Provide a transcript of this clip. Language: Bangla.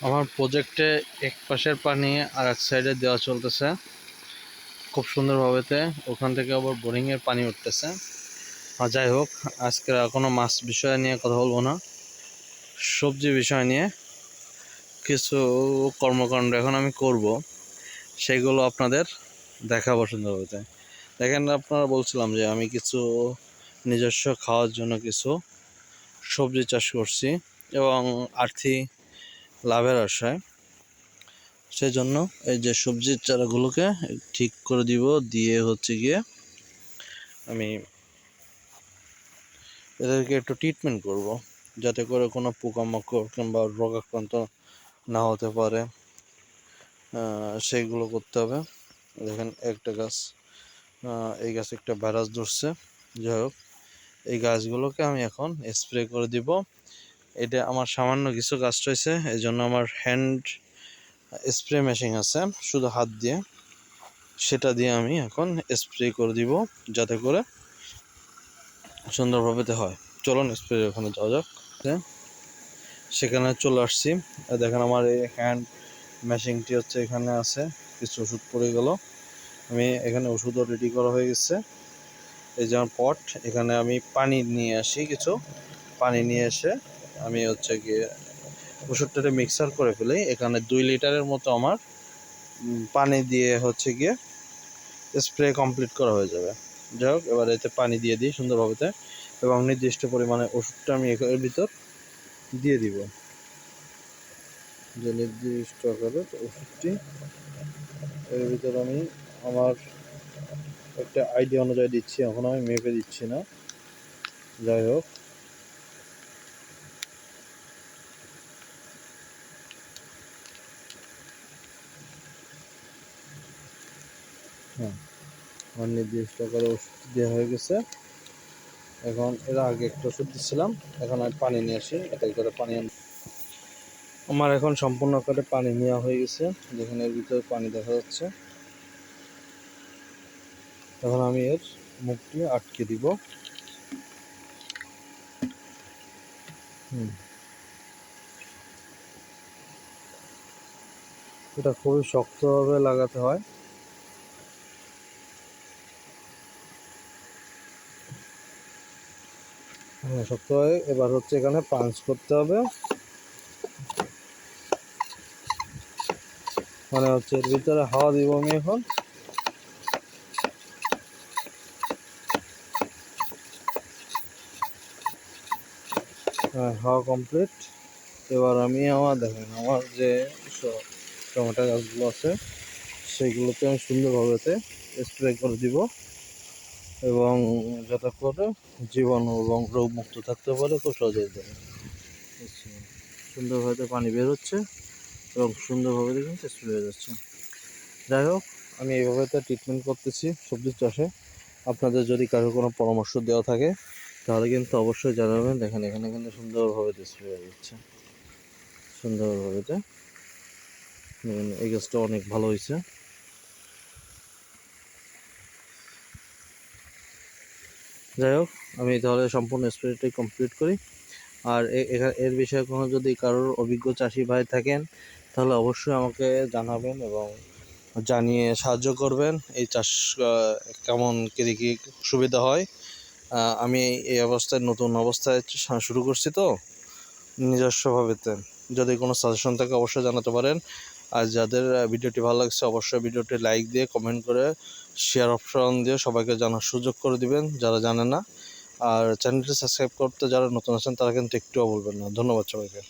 আমার প্রজেক্টে এক পাশের পানি আর এক সাইডে দেওয়া চলতেছে। খুব সুন্দরভাবেতে ওখান থেকে আবার বোরিংয়ের পানি উঠতেছে। আর যাই হোক আজকে কোনো মাছ বিষয় নিয়ে কথা বলব না। সবজি বিষয় নিয়ে কিছু কর্মকাণ্ড এখন আমি করব। সেগুলো আপনাদের দেখাবো সুন্দরভাবে। দেখেন, আপনারা বলছিলাম যে আমি কিছু নিজস্ব খাওয়ার জন্য কিছু সবজি চাষ করছি এবং আর্থিক লাভের আশায়। সেজন্য এই যে সবজির চারাগুলোকে ঠিক করে দিব, দিয়ে হচ্ছে গিয়ে আমি এদেরকে একটু ট্রিটমেন্ট করব, যাতে করে কোনো পোকামাকড় কিংবা রোগাক্রান্ত না হতে পারে। সেইগুলো করতে হবে। দেখেন একটা গাছ এই গাছে একটা ভাইরাস ধরছে। যাই হোক, এই গাছগুলোকে আমি এখন স্প্রে করে দিব। এটা আমার সামান্য কিছু কাজ রয়েছে এই জন্য আমার হ্যান্ড স্প্রে মেশিন আছে, শুধু হাত দিয়ে। সেটা দিয়ে আমি এখন স্প্রে করে দিব, যাতে করে সুন্দরভাবে হয়। চলুন স্প্রে ওখানে যাওয়া যাক। সেখানে চলে আসছি। দেখেন আমার এই হ্যান্ড মেশিনটি হচ্ছে এখানে আছে, কিছু ওষুধ পড়ে গেল। আমি এখানে ওষুধও রেডি করা হয়ে গেছে। এই যে আমার পট এখানে আমি পানি নিয়ে আসি কিছু। পানি নিয়ে এসে আমি হচ্ছে গিয়ে ওষুধটাতে মিক্সার করে ফেলি। এখানে দুই লিটারের মতো আমার পানি দিয়ে হচ্ছে গিয়ে স্প্রে কমপ্লিট করা হয়ে যাবে। যাই হোক, এবার এতে পানি দিয়ে দিই সুন্দরভাবে এবং নির্দিষ্ট পরিমাণে ওষুধটা আমি এর ভিতর দিয়ে দিব। যে নির্দিষ্ট আকারে ওষুধটি এর ভিতর আমি আমার একটা আইডিয়া অনুযায়ী দিচ্ছি, এখন আমি মেপে দিচ্ছি না। যাই হোক হ্যাঁ। নির্দিষ্ট করে ওষুধ দেওয়া হয়ে গেছে। এখন এর আগে একটা ওষুধ দিচ্ছিলাম এখন আমি পানি নিয়ে আসি এটা করে পানি আমার এখন সম্পূর্ণ আকারে পানি নেওয়া হয়ে গেছে, যেখানে এর ভিতরে পানি দেখা যাচ্ছে। এখন আমি এর মুখটি আটকে দিব। হুম। এটা খুবই শক্তভাবে লাগাতে হয়। হ্যাঁ এবার হচ্ছে এখানে পাঞ্চ করতে হবে। মানে হচ্ছে এর ভিতরে হাওয়া দিব আমি এখন। হ্যাঁ হাওয়া কমপ্লিট এবার আমি আমার দেখেন, আমার যে টমেটো গাছগুলো আছে সেইগুলোতে আমি সুন্দরভাবে স্প্রে করে দিব। এবং যাতে করে জীবাণু এবং রোগ মুক্ত থাকতে পারে খুব সহজেই দেবে সুন্দরভাবে পানি বের হচ্ছে এবং সুন্দরভাবে কিন্তু স্প্রে হয়ে যাচ্ছে। যাই হোক আমি এইভাবে তো ট্রিটমেন্ট করতেছি সবজি চাষে। আপনাদের যদি কারও কোনো পরামর্শ দেওয়া থাকে তাহলে কিন্তু অবশ্যই জানাবেন। দেখেন এখানে কিন্তু সুন্দরভাবে স্প্রে হয়ে যাচ্ছে। সুন্দরভাবে দেখেন, এই গাছটা অনেক ভালো হয়েছে। যাই হোক, আমি তাহলে সম্পূর্ণ স্প্রেটাই কমপ্লিট করি। আর এর বিষয়ে কোনো যদি কারোর অভিজ্ঞ চাষি ভাই থাকেন, তাহলে অবশ্যই আমাকে জানাবেন এবং জানিয়ে সাহায্য করবেন এই চাষ কেমন কী কী সুবিধা হয়। আমি এই অবস্থায়, নতুন অবস্থায় শুরু করছি তো, নিজস্বভাবেতে। যদি কোনো সাজেশন থাকে, অবশ্যই জানাতে পারেন। আর যাদের ভিডিওটি ভালো লাগছে অবশ্যই ভিডিওটি লাইক দিয়ে কমেন্ট করে শেয়ার অপশন দিয়ে সবাইকে জানার সুযোগ করে দিবেন, যারা জানে না। আর চ্যানেলটি সাবস্ক্রাইব করতে যারা নতুন আছেন, তারা কিন্তু একটুও বলবেন না। ধন্যবাদ সবাইকে।